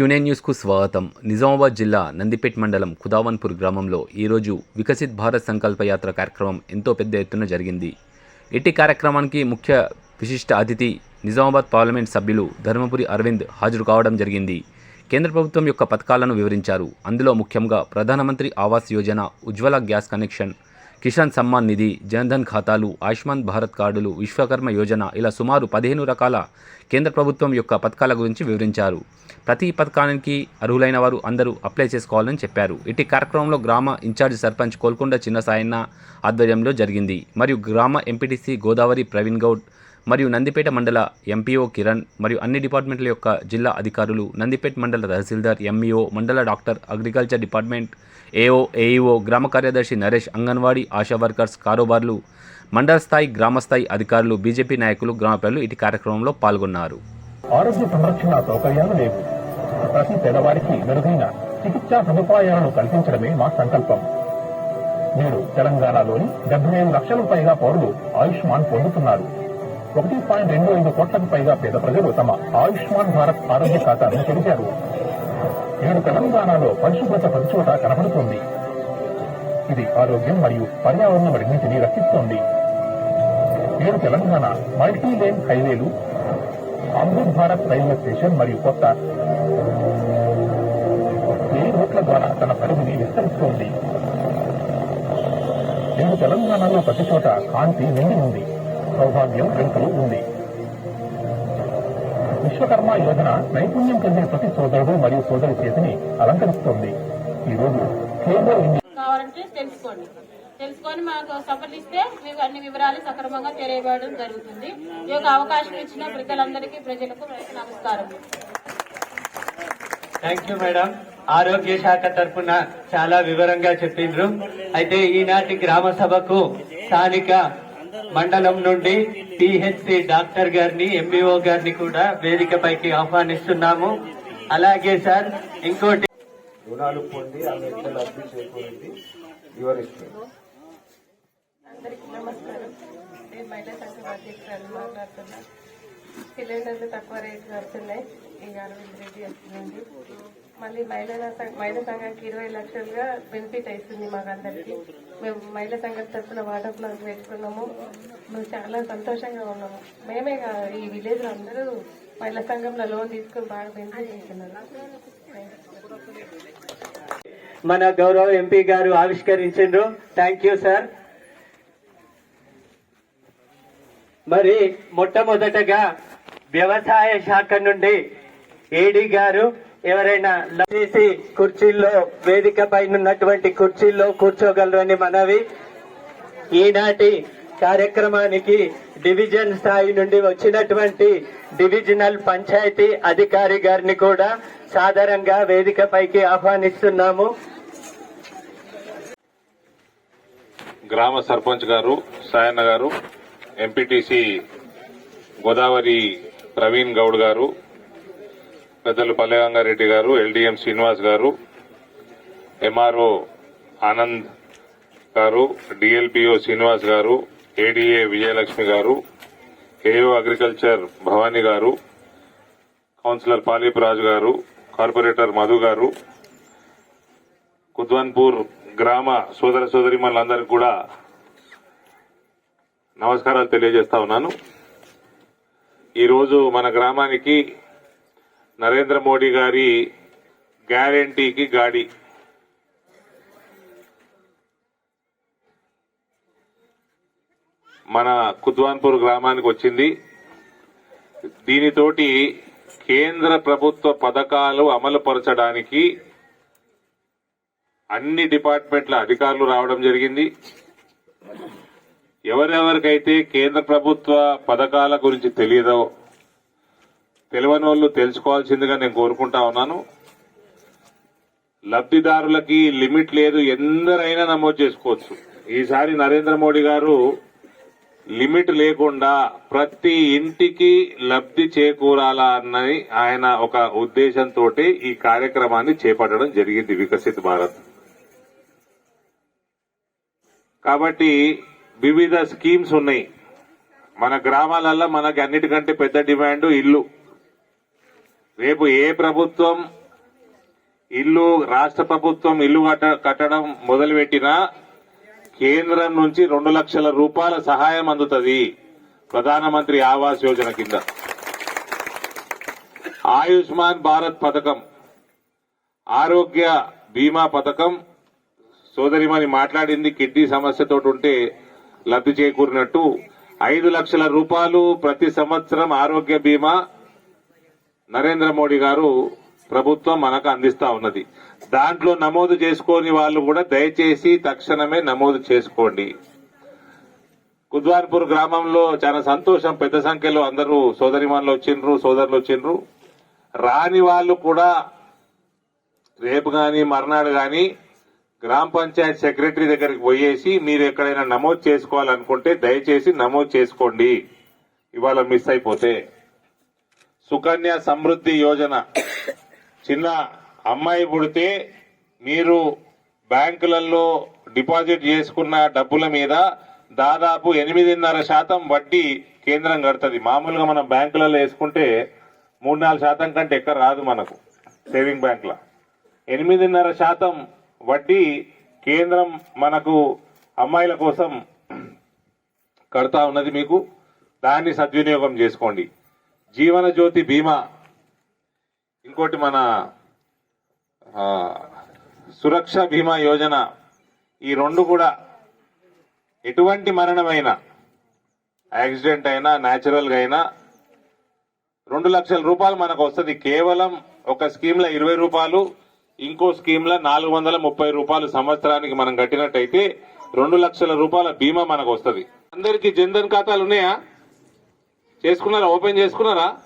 క్యూనే న్యూస్కు స్వాగతం. నిజామాబాద్ జిల్లా నందిపేట్ మండలం ఖుదావన్పూర్ గ్రామంలో ఈరోజు వికసిత్ భారత్ సంకల్ప యాత్ర కార్యక్రమం ఎంతో పెద్ద ఎత్తున జరిగింది. ఇట్టి కార్యక్రమానికి ముఖ్య విశిష్ట అతిథి నిజామాబాద్ పార్లమెంట్ సభ్యులు ధర్మపురి అరవింద్ హాజరు కావడం జరిగింది. కేంద్ర ప్రభుత్వం యొక్క పథకాలను వివరించారు. అందులో ముఖ్యంగా ప్రధానమంత్రి ఆవాస్ యోజన ఉజ్వల గ్యాస్ కనెక్షన్ కిసాన్ సమ్మాన్ నిధి జన్ధన్ ఖాతాలు ఆయుష్మాన్ భారత్ కార్డులు విశ్వకర్మ యోజన ఇలా సుమారు పదిహేను రకాల కేంద్ర ప్రభుత్వం యొక్క పథకాల గురించి వివరించారు. ప్రతి పథకానికి అర్హులైన వారు అందరూ అప్లై చేసుకోవాలని చెప్పారు. ఇటు కార్యక్రమంలో గ్రామ ఇన్ఛార్జ్ సర్పంచ్ కోల్కొండ చిన్న సాయన్న ఆధ్వర్యంలో జరిగింది. మరియు గ్రామ ఎంపీటీసీ గోదావరి ప్రవీణ్ గౌడ్ మరియు నందిపేట మండల ఎంపీఓ కిరణ్ మరియు అన్ని డిపార్ట్మెంట్ల యొక్క జిల్లా అధికారులు నందిపేట మండల తహసీల్దార్ ఎంఈఓ మండల doctor agriculture department AO AEO గ్రామ కార్యదర్శి నరేష్ అంగన్వాడీ ఆశా వర్కర్స్ కారోబార్లు మండల స్థాయి గ్రామస్థాయి అధికారులు బీజేపీ నాయకులు గ్రామ ప్రజలు ఇటు కార్యక్రమంలో పాల్గొన్నారు. ఆరోగ్య సంరక్షణ సౌకర్యాలు లేవు. ప్రతి పేదవారికి మెరుగైన చికిత్సా సదుపాయాలను కల్పించడమే మా సంకల్పం. నేడు తెలంగాణలోని డెబ్బై ఐదు లక్షలకు పైగా పౌరులు ఆయుష్మాన్ పొందుతున్నారు. ఒకటి పాయింట్ రెండు ఐదు కోట్లకు పైగా పేద ప్రజలు తమ ఆయుష్మాన్ భారత్ ఆరోగ్య ఖాతాను తెరిచారు. నేడు తెలంగాణలో పరిశుభ్రత ప్రతిచోట కనబడుతోంది. ఇది ఆరోగ్యం మరియు పర్యావరణ పరిమితిని రక్షిస్తోంది. నేడు తెలంగాణ మల్టీ లేన్ హైవేలు అమృత్ భారత్ రైల్వే స్టేషన్ మరియు కొత్త ఏ రూట్ల ద్వారా తన పరిధిని విస్తరిస్తోంది. నేడు తెలంగాణలో ప్రతి చోట కాంతి నిండి ఉంది. సౌభాగ్యం వెనుకలు ఉంది. విశ్వకర్మ యోజన నైపుణ్యం కలిగిన ప్రతి సోదరుడు మరియు సోదరి చేతిని అలంకరిస్తోంది. ఈ రోజు కావాలంటే తెలుసుకోండి. తెలుసుకొని మాకు సంప్రదిస్తే మీకు అన్ని వివరాలు సక్రమంగా తెలియబడడం జరుగుతుంది. ఈ యొక్క అవకాశం ఇచ్చిన ప్రజలందరికీ ప్రజలకు నమస్కారం. థ్యాంక్ యూ మేడం ఆరోగ్య శాఖ తరఫున చాలా వివరంగా చెప్పిండ్రు. అయితే ఈనాటి గ్రామ సభకు స్థానిక మండలం నుండి పిహెచ్సి డాక్టర్ గారిని ఎంబీఓ గారిని కూడా వేదికపైకి ఆహ్వానిస్తున్నాము. అలాగే సార్ ఇంకోటి రుణాలు పొంది ఆమె ఎట్లా లబ్ధి చేకూరింది వివరిస్తుంది అందరికీ నమస్కారం. నేను మహిళా సంఘం అధ్యక్షురాలు మాట్లాడుతున్నా సిలిండర్లు తక్కువ రేటు వస్తున్నాయి. ఈ అరవింద్ రెడ్డి నుండి. మళ్ళీ మహిళల మహిళా సంఘానికి ఇరవై లక్షలుగా బెనిఫిట్ అవుతుంది మాకందరికి. మేము మహిళా సంఘం తరఫున వాటర్ ప్లాంట్ పెట్టుకున్నాము. మేము చాలా సంతోషంగా ఉన్నాము. మేమే ఈ విలేజ్ అందరూ మహిళా సంఘంలో లోన్ తీసుకుని బాగా బెనిఫిట్ అవుతున్నారు మన గౌరవ ఎంపీ గారు ఆవిష్కరించిండ్రు. థ్యాంక్ యూ సార్ మరి మొట్టమొదటగా వ్యవసాయ శాఖ నుండి ఏడీ గారు ఎవరైనా చేసి కుర్చీల్లో వేదిక పైన ఉన్నటువంటి కుర్చీల్లో కూర్చోగలరని మనవి. ఈనాటి కార్యక్రమానికి డివిజన్ స్థాయి నుండి వచ్చినటువంటి డివిజనల్ పంచాయతీ అధికారి గారిని కూడా సాధారణంగా వేదికపైకి ఆహ్వానిస్తున్నాము. గ్రామ సర్పంచ్ గారు సాయన్న గారు ఎంపీటీసీ గోదావరి ప్రవీణ్ గౌడ్ గారు పెద్దలు పల్లెగంగారెడ్డి గారు ఎల్డీఎం శ్రీనివాస్ గారు ఎంఆర్ఓ ఆనంద్ గారు డిఎల్పిఓ శ్రీనివాస్ గారు ఏడీఏ విజయలక్ష్మి గారు ఏఓ అగ్రికల్చర్ భవానీ గారు కౌన్సిలర్ పాలీపురాజు గారు కార్పొరేటర్ మధు గారు కుద్వాన్పూర్ గ్రామ సోదర సోదరిమణులందరికీ కూడా నమస్కారాలు తెలియజేస్తా ఉన్నాను. ఈరోజు మన గ్రామానికి నరేంద్ర మోడీ గారి గ్యారంటీకి గాడి. మన కుద్వాన్పూర్ గ్రామానికి వచ్చింది. దీనితోటి కేంద్ర ప్రభుత్వ పథకాలు అమలు పరచడానికి అన్ని డిపార్ట్మెంట్ల అధికారులు రావడం జరిగింది. ఎవరెవరికైతే కేంద్ర ప్రభుత్వ పథకాల గురించి తెలియదో తెలియని వాళ్ళు తెలుసుకోవాల్సిందిగా నేను కోరుకుంటా ఉన్నాను. లబ్ధిదారులకి లిమిట్ లేదు ఎందరైనా నమోదు చేసుకోవచ్చు. ఈసారి నరేంద్ర మోడీ గారు లిమిట్ లేకుండా ప్రతి ఇంటికి లబ్ధి చేకూరాలా అన్నది ఆయన ఒక ఉద్దేశంతో ఈ కార్యక్రమాన్ని చేపట్టడం జరిగింది వికసిత్ భారత్. కాబట్టి వివిధ స్కీమ్స్ ఉన్నాయి. మన గ్రామాలలో మనకి అన్నిటికంటే పెద్ద డిమాండ్ ఇల్లు. రేపు ఏ ప్రభుత్వం ఇల్లు రాష్ట్ర ప్రభుత్వం ఇల్లు కట్ట- కట్టడం మొదలుపెట్టినా కేంద్రం నుంచి రెండు లక్షల రూపాయల సహాయం అందుతుంది ప్రధానమంత్రి ఆవాస్ యోజన కింద. ఆయుష్మాన్ భారత్ పథకం ఆరోగ్య బీమా పథకం సోదరిమని మాట్లాడింది కిడ్నీ సమస్యతో ఉంటే లబ్ధి చేకూరినట్టు. ఐదు లక్షల రూపాయలు ప్రతి సంవత్సరం ఆరోగ్య బీమా నరేంద్ర మోడీ గారు ప్రభుత్వం మనకు అందిస్తా ఉన్నది. దాంట్లో నమోదు చేసుకోని వాళ్ళు కూడా దయచేసి తక్షణమే నమోదు చేసుకోండి. కుద్వార్పూర్ గ్రామంలో చాలా సంతోషం. పెద్ద సంఖ్యలో అందరూ సోదరిమాన్లు వచ్చిండ్రు సోదరులు వచ్చిండ్రు. రాని వాళ్ళు కూడా రేపు కానీ మర్నాడు కానీ గ్రామ పంచాయత్ సెక్రటరీ దగ్గరికి పోయేసి మీరు ఎక్కడైనా నమోదు చేసుకోవాలనుకుంటే దయచేసి నమోదు చేసుకోండి. ఇవాళ మిస్ అయిపోతే. సుకన్య సమృద్ధి యోజన. చిన్న అమ్మాయి పుడితే మీరు బ్యాంకులలో డిపాజిట్ చేసుకున్న డబ్బుల మీద దాదాపు ఎనిమిదిన్నర శాతం వడ్డీ కేంద్రం కడుతుంది. మామూలుగా మనం బ్యాంకులలో వేసుకుంటే మూడు నాలుగు శాతం కంటే ఎక్కడ రాదు మనకు సేవింగ్ బ్యాంక్లో. ఎనిమిదిన్నర శాతం వడ్డీ కేంద్రం మనకు అమ్మాయిల కోసం కడతా ఉన్నది మీకు. దాన్ని సద్వినియోగం చేసుకోండి. జీవన జ్యోతి బీమా. ఇంకోటి మన సురక్ష బీమా యోజన. ఈ రెండు కూడా ఎటువంటి మరణమైనా యాక్సిడెంట్ అయినా న్యాచురల్గా అయినా రెండు లక్షల రూపాయలు మనకు వస్తుంది. కేవలం ఒక స్కీమ్లో ఇరవై రూపాయలు ఇంకో స్కీమ్లో నాలుగు వందల ముప్పై రూపాయలు సంవత్సరానికి మనం కట్టినట్టయితే రెండు లక్షల రూపాయల బీమా మనకు వస్తుంది. అందరికీ జన్ధన్ ఖాతాలు ఉన్నాయా? చేసుకున్నారా? ఓపెన్ చేసుకున్నారా?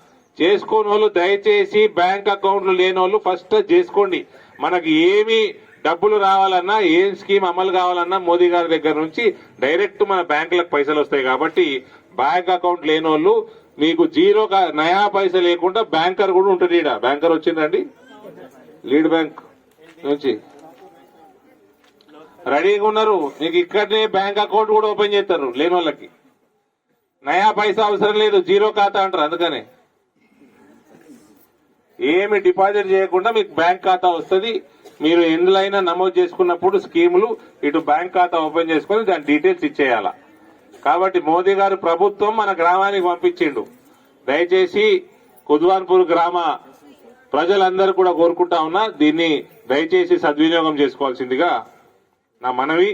చేసుకోని వాళ్ళు దయచేసి బ్యాంక్ అకౌంట్లు లేని వాళ్ళు ఫస్ట్ చేసుకోండి. మనకి ఏమి డబ్బులు రావాలన్నా ఏం స్కీమ్ అమలు కావాలన్నా మోదీ గారి దగ్గర నుంచి డైరెక్ట్ మన బ్యాంకులకు పైసలు వస్తాయి కాబట్టి బ్యాంక్ అకౌంట్ లేని వాళ్ళు మీకు జీరో కా- నయా పైసలు లేకుండా బ్యాంకర్ కూడా ఉంటుంది ఈడ. బ్యాంకర్ వచ్చిందండి? లీడ్ బ్యాంక్ నుంచి. రెడీగా ఉన్నారు. మీకు ఇక్కడనే బ్యాంక్ అకౌంట్ కూడా ఓపెన్ చేస్తారు లేని వాళ్ళకి నయా పైసా అవసరం లేదు జీరో ఖాతా అంటారు అందుకనే. ఏమి డిపాజిట్ చేయకుండా మీకు బ్యాంక్ ఖాతా వస్తుంది. మీరు ఎందులైనా నమోదు చేసుకున్నప్పుడు స్కీములు ఇటు బ్యాంక్ ఖాతా ఓపెన్ చేసుకుని దాని డీటెయిల్స్ ఇచ్చేయాల. కాబట్టి మోదీ గారు ప్రభుత్వం మన గ్రామానికి పంపించిండు. దయచేసి కుద్వాన్పూర్ గ్రామ ప్రజలందరూ కూడా కోరుకుంటా ఉన్నా దీన్ని దయచేసి సద్వినియోగం చేసుకోవాల్సిందిగా నా మనవి.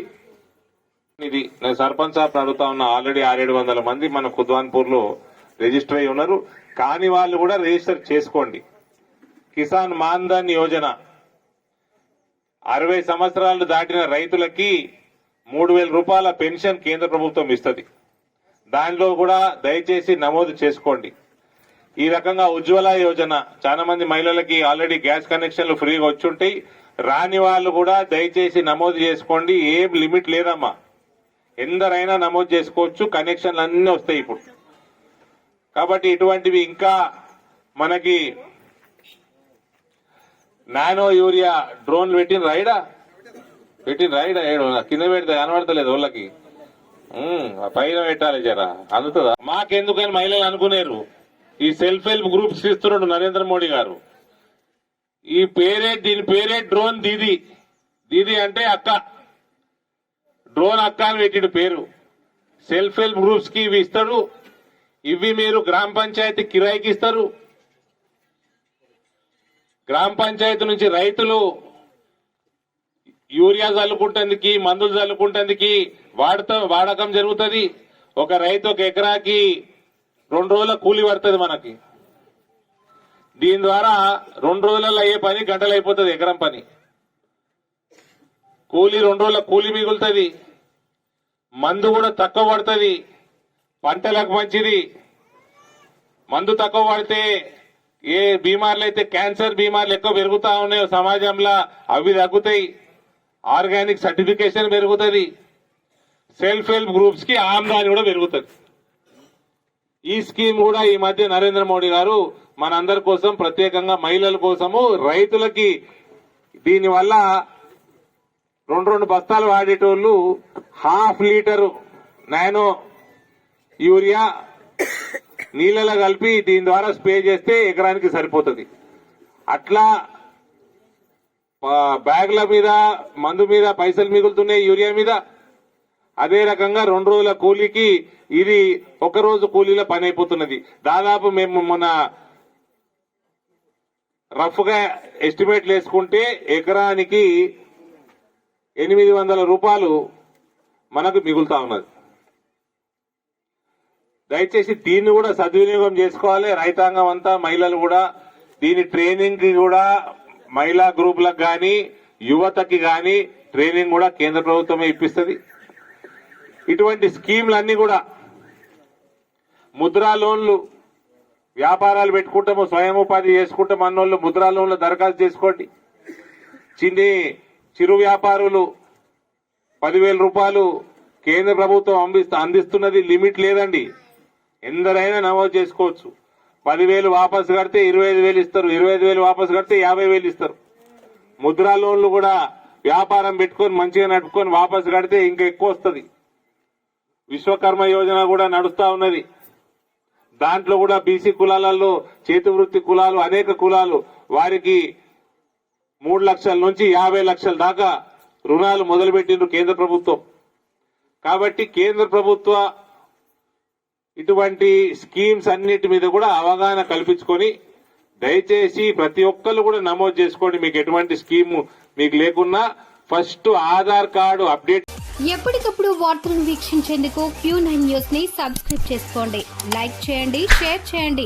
ఇది నేను సర్పంచ్ సార్ అడుగుతా ఉన్న ఆల్రెడీ ఆరేడు వందల మంది మన కుద్వాన్పూర్లో రిజిస్టర్ అయి ఉన్నారు. కాని వాళ్ళు కూడా రిజిస్టర్ చేసుకోండి. కిసాన్ మాన్ధన్ యోజన. అరవై సంవత్సరాలు దాటిన రైతులకి మూడు వేల రూపాయల పెన్షన్ కేంద్ర ప్రభుత్వం ఇస్తుంది. దానిలో కూడా దయచేసి నమోదు చేసుకోండి. ఈ రకంగా ఉజ్వల యోజన. చాలా మంది మహిళలకి ఆల్రెడీ గ్యాస్ కనెక్షన్లు ఫ్రీగా వచ్చుంటాయి. రాని వాళ్ళు కూడా దయచేసి నమోదు చేసుకోండి. ఏం లిమిట్ లేదమ్మా. ఎందరైనా నమోదు చేసుకోవచ్చు కనెక్షన్లు అన్నీ వస్తాయి ఇప్పుడు. కాబట్టి ఇటువంటివి ఇంకా మనకి నానో యూరియా డ్రోన్ పెట్టిన రైడా పెట్టిన రైడా ఏడు కింద పెడితే కనబడతలేదు వాళ్ళకి. పైన పెట్టాలి జరా అందుతుందా? మాకెందుకని మహిళలు అనుకునేరు. ఈ సెల్ఫ్ హెల్ప్ గ్రూప్స్ ఇస్తున్నాడు నరేంద్ర మోడీ గారు. ఈ పేరే దీని పేరే డ్రోన్ దీది. దీది అంటే అక్క. డ్రోన్ అక్క పెట్టిడు పేరు. సెల్ఫ్ హెల్ప్ గ్రూప్స్కి ఇవి ఇస్తాడు. ఇవి మీరు గ్రామ పంచాయతీ కిరాయికి ఇస్తారు. గ్రామ పంచాయతీ నుంచి రైతులు యూరియా చల్లుకుంటందుకు మందులు చల్లుకుంటందుకు వాడతా వాడకం జరుగుతుంది. ఒక రైతు ఒక ఎకరాకి రెండు రోజుల కూలి పడుతుంది మనకి. దీని ద్వారా రెండు రోజులలో అయ్యే పని గంటలు అయిపోతుంది ఎకరం పని. కూలి రెండు రోజుల కూలి మిగులుతుంది. మందు కూడా తక్కువ పడుతుంది. పంటలకు మంచిది. మందు తక్కువ పడితే ఏ బీమార్లు అయితే క్యాన్సర్ బీమార్లు ఎక్కువ పెరుగుతా ఉన్నాయో సమాజంలో అవి తగ్గుతాయి. ఆర్గానిక్ సర్టిఫికేషన్ పెరుగుతుంది. సెల్ఫ్ హెల్ప్ గ్రూప్స్కి ఆమ్దాని కూడా పెరుగుతుంది. ఈ స్కీమ్ కూడా ఈ మధ్య నరేంద్ర మోడీ గారు మనందరి కోసం ప్రత్యేకంగా మహిళల కోసము రైతులకి దీనివల్ల రెండు రెండు బస్తాలు వాడేటోళ్ళు హాఫ్ లీటరు నానో యూరియా నీళ్ళలో కలిపి దీని ద్వారా స్ప్రే చేస్తే ఎకరానికి సరిపోతుంది. అట్లా బ్యాగ్ల బ్యాగుల మీద మందు మీద పైసలు మిగులుతున్నాయి యూరియా మీద అదే రకంగా రెండు రోజుల కూలీకి ఇది ఒక రోజు కూలీల పని అయిపోతున్నది. దాదాపు మేము మన రఫ్గా ఎస్టిమేట్లు వేసుకుంటే ఎకరానికి ఎనిమిది వందల రూపాయలు మనకు మిగులుతా ఉన్నది. దయచేసి దీన్ని కూడా సద్వినియోగం చేసుకోవాలి. రైతాంగం అంతా మహిళలు కూడా దీని ట్రైనింగ్కి కూడా మహిళా గ్రూపులకు కానీ యువతకి కానీ ట్రైనింగ్ కూడా కేంద్ర ప్రభుత్వమే ఇప్పిస్తుంది. ఇటువంటి స్కీమ్లన్నీ కూడా ముద్రా లోన్లు వ్యాపారాలు పెట్టుకుంటాము స్వయం ఉపాధి చేసుకుంటాం అన్నోళ్ళు ముద్రా లోన్లు దరఖాస్తు చేసుకోండి. చిన్ని చిరు వ్యాపారులు పదివేల రూపాయలు కేంద్ర ప్రభుత్వం అందిస్తు అందిస్తున్నది లిమిట్ లేదండి. ఎందరైనా నమోదు చేసుకోవచ్చు. పదివేలు వాపసు కడితే ఇరవై ఐదు వేలు ఇస్తారు. ఇరవై ఐదు వేలు వాపసు కడితే యాభై వేలు ఇస్తారు. ముద్రా లోన్లు కూడా వ్యాపారం పెట్టుకొని మంచిగా నడుపుకొని వాపసు కడితే ఇంకా ఎక్కువ వస్తుంది. విశ్వకర్మ యోజన కూడా నడుస్తూ ఉన్నది. దాంట్లో కూడా బీసీ కులాలలో చేతి వృత్తి కులాలు అనేక కులాలు వారికి మూడు లక్షల నుంచి యాభై లక్షల దాకా రుణాలు మొదలుపెట్టిండ్రు కేంద్ర ప్రభుత్వం. కాబట్టి కేంద్ర ప్రభుత్వ ఇటువంటి స్కీమ్స్ అన్నిటి మీద కూడా అవగాహన కల్పించుకొని దయచేసి ప్రతి ఒక్కరు కూడా నమోదు చేసుకోండి. మీకు ఎటువంటి స్కీము మీకు లేకున్నా ఫస్ట్ ఆధార్ కార్డు అప్డేట్ ఎప్పటికప్పుడు వార్తలను వీక్షించేందుకు క్యూ నైన్ న్యూస్ని సబ్స్క్రైబ్ చేసుకోండి. లైక్ చేయండి షేర్ చేయండి.